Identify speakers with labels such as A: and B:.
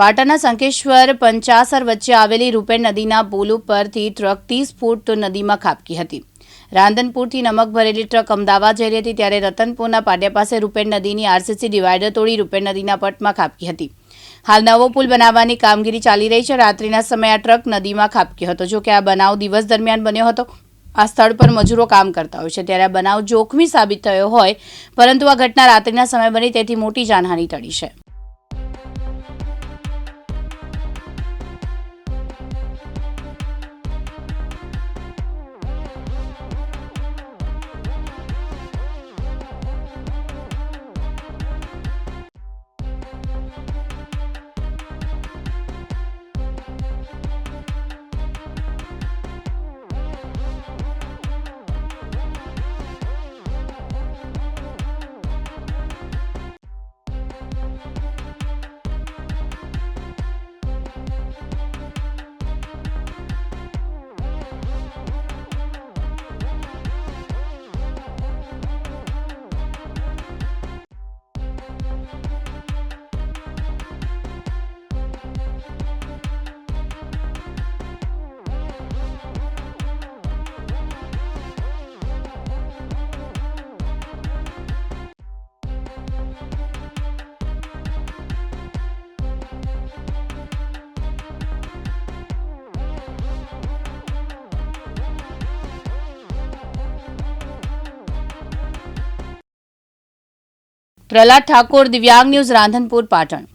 A: પાટણના શંકેશ્વર પંચાસર વચ્ચે આવેલી રૂપેણ નદીના પુલ ઉપરથી ટ્રક ત્રીસ ફૂટ નદીમાં ખાબકી હતી. રાંધનપુરથી નમક ભરેલી ટ્રક અમદાવાદ જઈ રહી હતી ત્યારે રતનપુરના પાટિયા પાસે રૂપેણ નદીની આરસીસી ડિવાઈડર તોડી રૂપેણ નદીના પટમાં ખાબકી હતી. હાલ નવો પુલ બનાવવાની કામગીરી ચાલી રહી છે. રાત્રિના સમયે આ ટ્રક નદીમાં ખાબક્યો હતો. જો કે આ બનાવ દિવસ દરમિયાન બન્યો હતો. આ સ્થળ પર મજૂરો કામ કરતા હોય છે. ત્યારે આ બનાવ જોખમી સાબિત થયો હોય, પરંતુ આ ઘટના રાત્રિના સમયે બની, તેથી મોટી જાનહાનિ ટળી છે. પ્રહલાદ ઠાકોર દિવ્યાંગ ન્યૂઝ રાંધનપુર પાટણ